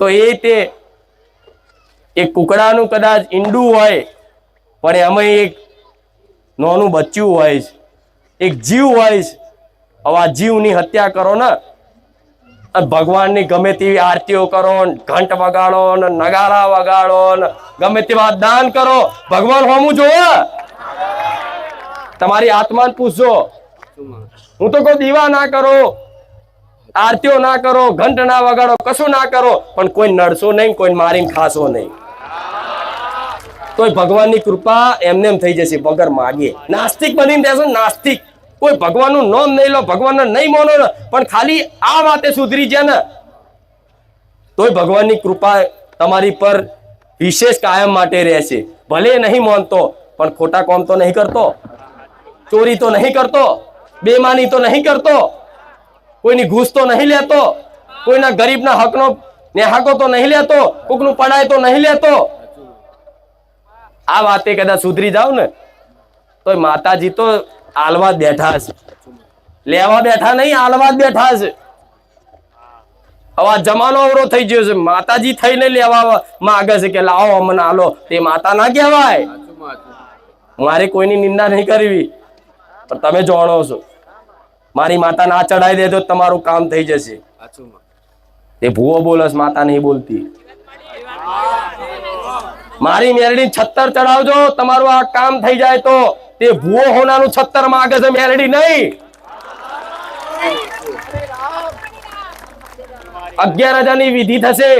તો એ તે એ કુકડાનું કદાચ ઈંડું હોય, પણ એમાં એક નાનું બચ્ચું હોય છે, એક જીવ હોય છે, આવા જીવની હત્યા કરો ને ભગવાનની ગમે તેવી આરતીઓ કરો ઘંટ વગાડો ને, નગારા વગાડો ને, ગમે તેવા દાન કરો, ભગવાન હોમું જોવો તમારી આત્માને પૂછજો. હું તો કોઈ દીવા ના કરો. આરતીઓ ના કરો, ઘંટ ના વગાડો, કશું ના કરો, પણ કોઈ નડશો નહીં, કોઈ મારીને ખાશો નહીં. તોય ભગવાનની કૃપા એમને એમ થઈ જશે, વગર માગીએ નાસ્તિક બનીને દેશો નાસ્તિક. કોઈ ભગવાનનું નામ નહીં લો, ભગવાનને નહીં માનો પણ ખાલી આ વાતે સુધરી જાય ને, તોય ભગવાનની કૃપા તમારી પર વિશેષ કાયમ માટે રહેશે. ભલે નહીં માનતો, પણ ખોટા કામ તો નહીં કરતો. ચોરી તો નહીં કરતો. બેમાની તો નહીં કરતો. કોઈની ઘૂસ તો નહીં લેતો કોઈના ગરીબના હકનો નેહાકો તો નહીં લેતો કોકનું પડાય તો નહીં લેતો. આ વાતે કદાચ સુધરી જાવ ને તો માતાજી તો આલવા બેઠા છે. લેવા બેઠા નહીં આલવા જ બેઠા છે. હવે જમાનો અવરો થઈ ગયો છે. માતાજી થઈને લેવા માંગે છે કે લાવો અમને આલો. તે માતા ના કહેવાય. મારે કોઈની નિંદા નહીં કરવી. પણ તમે જાણો છો. મારી માતા ના ચડાવી તો તમારું કામ થઈ જશે. તે ભૂવો બોલસ માતા નહીં બોલતી. મારી મેરડી છત્તર ચડાવજો તમારું આ કામ થઈ જાય તો. તે ભૂવો હોનાનું છત્તર માગે છે, મેરડી નહીં. અગિયાર હજારની વિધિ થશે.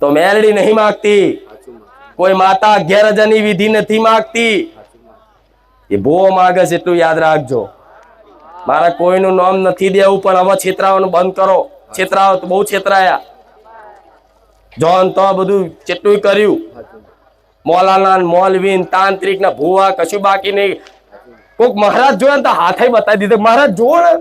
તો મેરડી નહીં માગતી. કોઈ માતા અગિયાર હજારની વિધિ નથી માગતી. એ બહુ માગે છે એટલું યાદ રાખજો. મારા કોઈનું નામ નથી દેવું, પણ હવે છેતરાવાનું બંધ કરો. છેતરાવો તો બહુ છેતરાયા. જોન, તો બધું ચેટલું કર્યું. મોલાના, મોલવીન તાંત્રિક ના ભૂવા, કશું બાકી નહીં. કોક મહારાજ જોયા ને તો હાથે બતાવી દીધો. મહારાજ જોવો ને.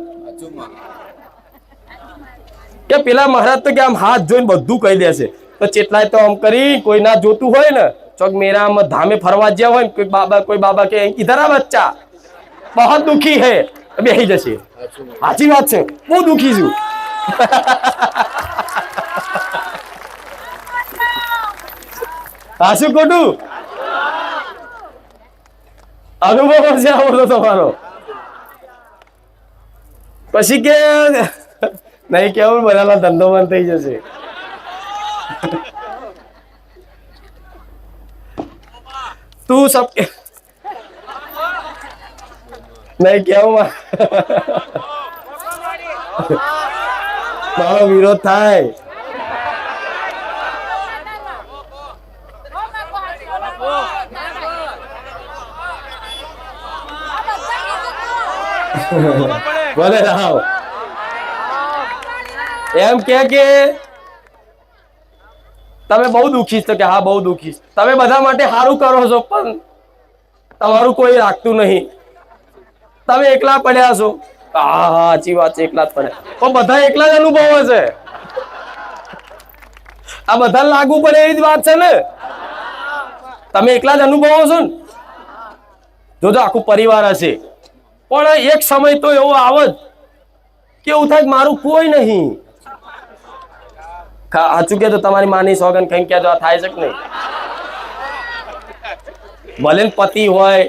કે પેલા મહારાજ તો કે આમ હાથ જોઈને બધું કહી દેશે. તો ચેટલાય તો આમ કરી, કોઈ ના જોતું હોય ને. ચોક મેરામાં ધામે ફરવા જ્યાં હોય કોઈ બાબા કોઈ બાબા કે ઇધર બચ્ચા બહુ દુખી હે. બેહી જશે. સાચી વાત છે. બહુ દુખી છું. હાસુ ખોટું? અનુભવ છે આ બધો તમારો. પછી કે, નહીં, કેવું બધાના ધંધો બંધ થઈ જશે. તું સબ કે નહીં કેવું મા- મારો વિરોધ થાય ભલે રાવ એમ કે કે તમે બહુ દુખી છો કે હા, બહુ દુખી. તમે બધા માટે સારું કરો છો, પણ તમારું કોઈ રાખતું નહીં. તમે એકલા પડ્યા છો. હા હા, સાચી વાત છે, એકલા જ પડ્યા. પણ બધા એકલા જ અનુભવે છે. આ બધા લાગુ પડે એવી જ વાત છે ને. તમે એકલા જ અનુભવો છો ને. જોજો આખું પરિવાર હશે. પણ એક સમય તો એવો આવે જ કે એવું થાય મારું કોઈ નહીં. સાચું કે તો તમારી માની સોગન કઈ ક્યાં આ થાય છે કે નહીં? ભલે પતિ હોય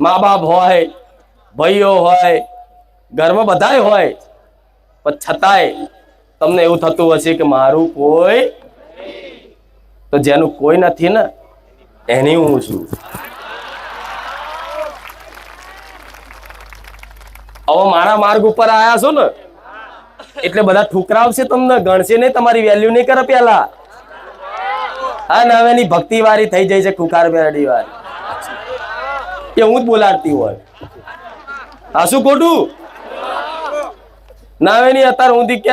મા બાપ હોય, ભાઈઓ હોય, ઘરમાં બધાય હોય, પણ છતાંય તમને એવું થતું હશે કે મારું કોઈ તો જેનું કોઈ નથી ને, એની હું છું. હવે મારા માર્ગ ઉપર આવ્યા છો ને એટલે બધા ઠુકરાવશે તમને, ગણશે નહીં તમારી વેલ્યુ નહીં કરે પેલા. હા, ને હવે એની ભક્તિ વાળી થઈ જાય છે ખુખાર બેરડી વાળી. એ હું જ બોલાડતી હોય. હા, શું ખોટું? ના હવે નહીં અત્યારે હું કે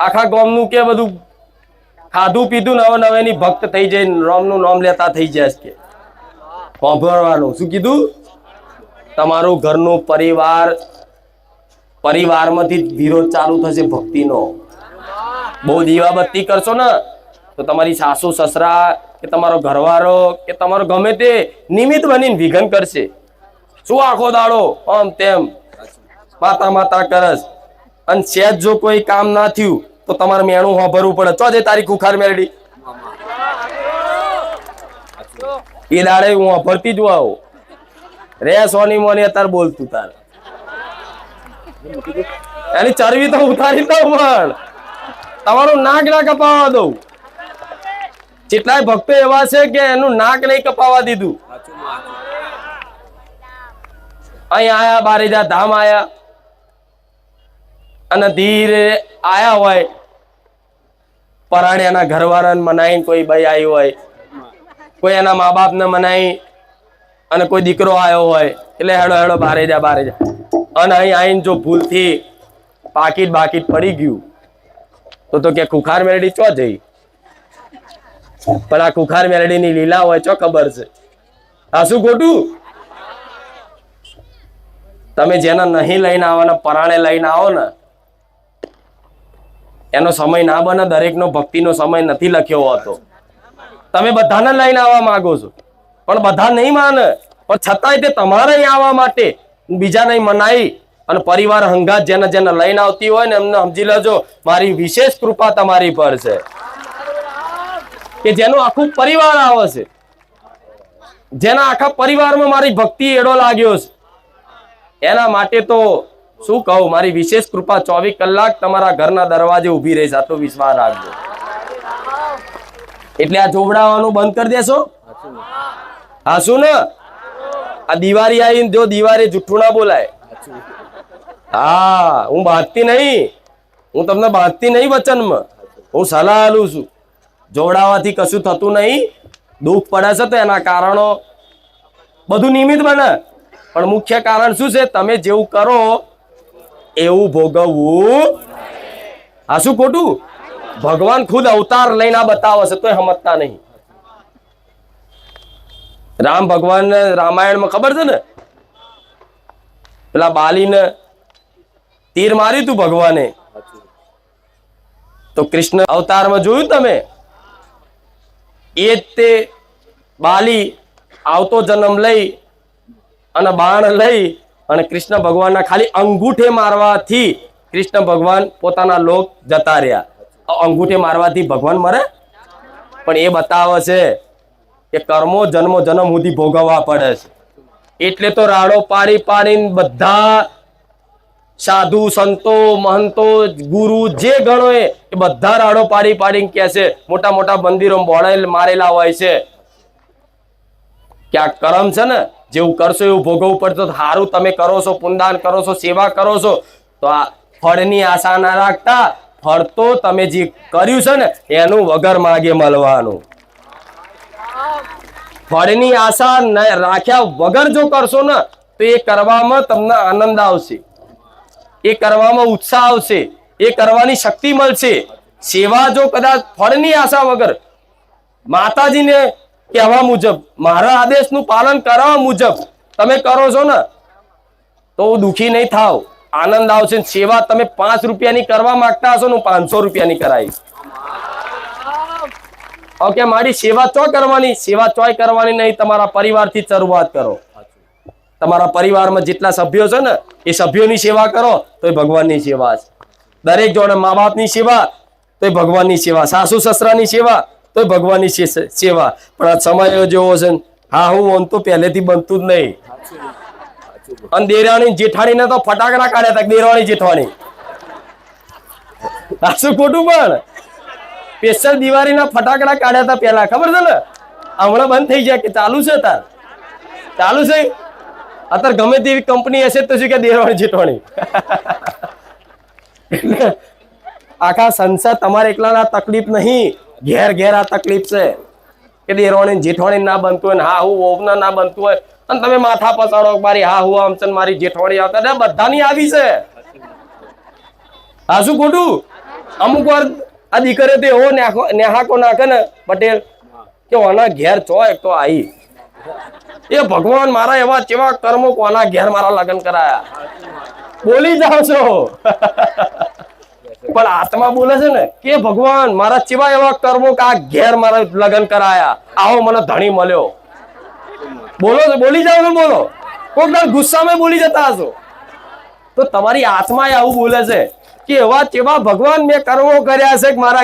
આખા ગામનું કે બધું ખાધું પીધું નવે નવેની ભક્ત થઈ જાય રામનું નામ લેતા થઈ જાય કે. સાંભળવાનું શું કીધું? તમારું ઘરનું પરિવાર પરિવારમાંથી વિરોધ ચાલુ થશે ભક્તિનો. બહુ દીવાબત્તી કરશો ને, તો તમારી સાસુ, સસરા કે તમારો ઘરવાળો કે તમારો ગમે તે નિમિત્ત બનીને વિઘન કરશે. શું આખો દાડો? આમ તેમ. માતા માતા કરસ. અને સેજ જો કોઈ કામ ના થયું, તો તમારે મેણું હોભરવું પડે. તો જે તારી ખુખાર મેળડી એ દાડે હું હોભરતી જ આવું રે સોની મોની, અત્યારે બોલતું તાર. એની ચરબી તો ઉતારી દઉં પણ. તમારું નાક ના કપાવા દઉં. કેટલાય ભક્તો એવા છે કે એનું નાક નહીં કપાવા દીધું. અહીં આયા, બારેજા ધામ આયા. અને ધીરે આયા હોય. પરાણ્યાના ઘરવાળાને મનાઈને કોઈ ભાઈ આવ્યું હોય. કોઈ એના મા બાપને મનાઈ અને કોઈ દીકરો આવ્યો હોય. એટલે હેડો હેડો બારે જા બારે જા અને અહીં જો ભૂલથી પાકીટ બાકીટ પડી ગયું, તો તો કે ખુખાર મેરડી ચો જઈ? પણ આ ખુખાર મેરડીની લીલા હોય ચો ખબર છે? આ શું ખોટું? તમે જેને નહીં લઈને આવવાના, પરાણે લઈને આવો ને, એનો સમય ના બને, દરેકનો ભક્તિનો સમય નથી લખ્યો હોતો. તમે બધાને લઈને આવવા માંગો છો, પણ બધા નહીં માને. પણ છતાંય તે તમારે આવવા માટે બીજા નહીં મનાઈ અને પરિવાર હંગાત જેને જેને લઈને આવતી હોય ને એમને સમજી લેજો, મારી વિશેષ કૃપા તમારી પર છે. કે જેનું આખું પરિવાર આવે છે. જેના આખા પરિવારમાં મારી ભક્તિ એડો લાગ્યો છે. એના માટે તો શું કહું, મારી વિશેષ કૃપા ચોવીસ કલાક તમારા ઘરના દરવાજે ઊભી રહીશ આટલો વિશ્વાસ રાખજો. એટલે આ જોવડાવાનું બંધ કરી દેશો. હા, શું ને? આ દિવાળી આવીને જો દિવાળી જુઠ્ઠું ના બોલાય. હા, હું બાંધતી નહીં. હું તમને બાંધતી નહીં વચનમાં. હું સલાહ આલું છું. જોવડાવવાથી કશું થતું નહીં. દુઃખ પડે છે તો એના કારણો બધું નિમિત્ત બને. પણ મુખ્ય કારણ શું છે? તમે જેવું કરો, એવું ભોગવવું આ શું ખોટું? ભગવાન ખુદ અવતાર લઈને આ બતાવે છે, તોય સમજતા નહીં. રામ ભગવાન રામાયણમાં ખબર છે ને? પેલા બાલીને તીર માર્યું તું ભગવાને. તો કૃષ્ણ અવતારમાં જોયું તમે? એ તે બાલી આવતો જન્મ લઈ અને બાણ લઈ અને કૃષ્ણ ભગવાનના ખાલી અંગૂઠે મારવાથી કૃષ્ણ ભગવાન પોતાના લોક જતા રહ્યા. અંગૂઠે મારવાથી ભગવાન મરે? પણ એ બતાવે છે કે કર્મો જન્મો જન્મ સુધી ભોગવવા પડે છે. એટલે તો રાડો પાડી પાડીને બધા સાધુ, સંતો, મહંતો, ગુરુ જે ગણો એ બધા રાડો પાડી પાડીને કે છે, મોટા મોટા મંદિરો બોળે મારેલા હોય છે. ક્યાંક કરમ છે ને, જેવું કરશો એવું ભોગવવું પડતો સારું તમે કરો છો પુનદાન કરો છો, સેવા કરો છો, તો આ ફળની આશા ના રાખતા, ફળ તો તમે જે કર્યું છે ને, એનું વગર માગે મળવાનું. ફળની આશા રાખ્યા વગર જો કરશો ને, તો એ કરવામાં તમને આનંદ આવશે. એ કરવામાં ઉત્સાહ આવશે. એ કરવાની શક્તિ મળશે. સેવા જો કદાચ ફળની આશા વગર માતાજીને કહેવા મુજબ, મારા આદેશનું પાલન કરવા મુજબ તમે કરો છો ને, તો દુઃખી નહીં થાવ. આનંદ આવશે સેવા તમે પાંચ રૂપિયાની કરવા માંગતા હશો ને પાંચસો રૂપિયાની કરાવીશ. ઓકે, મારી સેવા ચો કરવાની, સેવા ચોય કરવાની નહીં, તમારા પરિવારથી શરૂઆત કરો. તમારા પરિવારમાં જેટલા સભ્યો છે ને, એ સભ્યોની સેવા કરો તો એ ભગવાનની સેવા છે. દરેક જોડે મા બાપની સેવા તો એ ભગવાનની સેવા. સાસુ સસરાની સેવા તો એ ભગવાનની સેવા. પણ આ સમય જેવો છે હા, હું ઓન તો પહેલેથી બનતું જ નહીં. અને દેરાણી જેઠાણીને તો ફટાકડા કાઢ્યા હતા દેરાણી જેઠવાની આ ખોટું પણ? સ્પેશિયલ દિવાળીના ફટાકડા કાઢ્યા હતા પેલા ખબર છે ને? હમણાં બંધ થઈ ગયા કે ચાલુ છે તાર ચાલુ છે? અત્યારે ગમે તેવી કંપની હશે તો શું કે દેરવાણી જેઠવાણી? આખા સંસાર તમારે એકલાના તકલીફ નહીં, ઘેર ઘેર આ તકલીફ છે. કે દેરવાણી જેઠવાણી ના બનતું હોય હા હું ઓવના ના બનતું હોય, અને તમે માથા પસાડો મારી હા હું આમચંદ મારી જેઠવાણી આવતા બધાની આવી છે. હા શું ખોટું? અમુક વાર આ દીકરીઓ તો એવો નેહો નેહાકો નાખે ને પટેલ, કે ઓના ઘેર ચો એક તો આવી એ ભગવાન મારા એવા કેવા કર્મો કોના ઘેર મારા લગ્ન કરાયા. બોલી જાઓ છો. પણ આત્મા બોલે છે ને, કે ભગવાન મારા ચેવા એવા કર્મો કે ઘેર મારા લગ્ન કરાયા. આવો મને ધણી મળ્યો. બોલો છો બોલી જાઓ છો બોલો. કોઈક ગુસ્સામાં બોલી જતા હશો. તો તમારી આત્મા આવું બોલે છે. કે એવા તેવા ભગવાન મેં કર્મો કર્યા છે કે મારા